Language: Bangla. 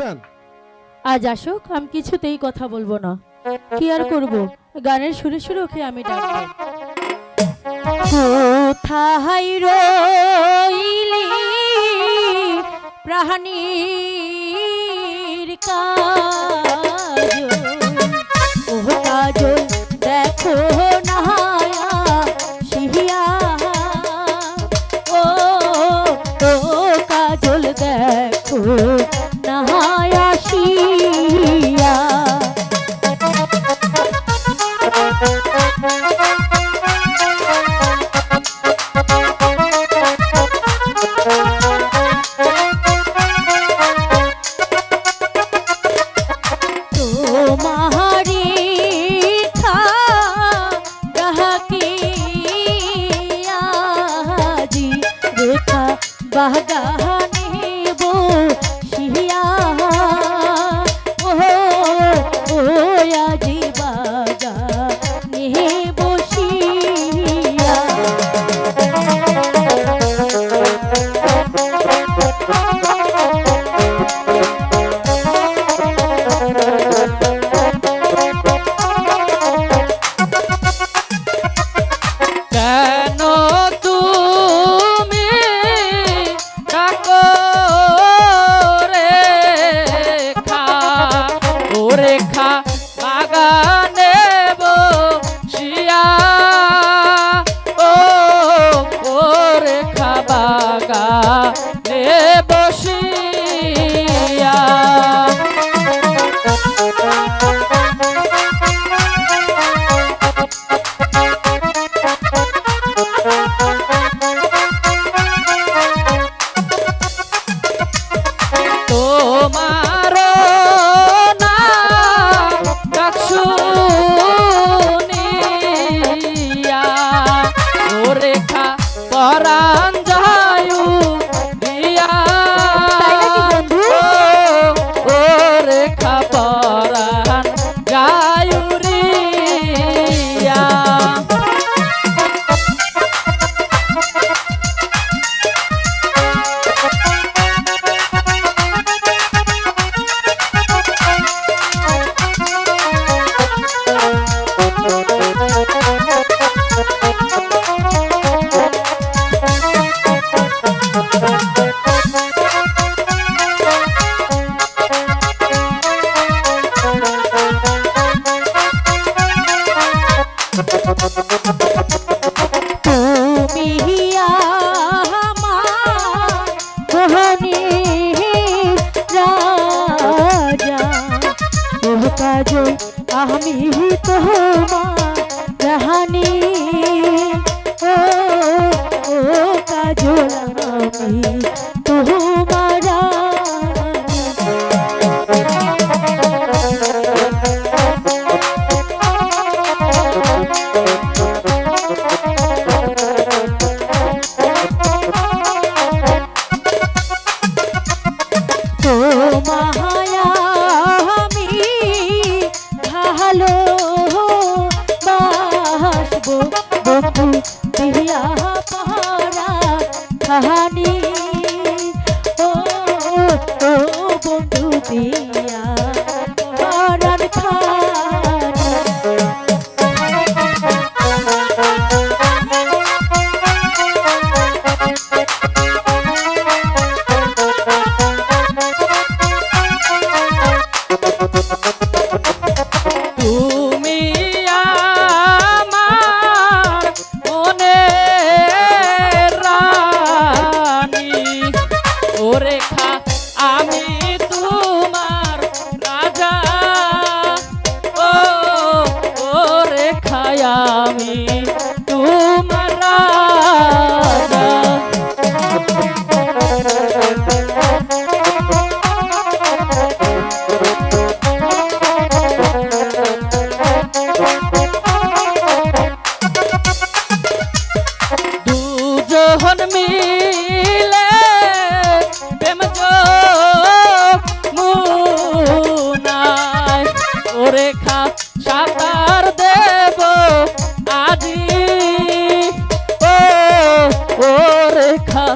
যাচ্ছেন আজ আসুক, আমি কিছুতেই কথা বলব না। কি আর করব? গানের সুরে সুরে ওকে আমি ডাকবো। কোথায় রইলি প্রাণীর কাজল ও কাজল দেখো না শিহিয়া ও ও, কাজল দেখো বাগানে কাজল আমি তোমার রাহানি। ও কাজল আমি Mahal. ও রেখা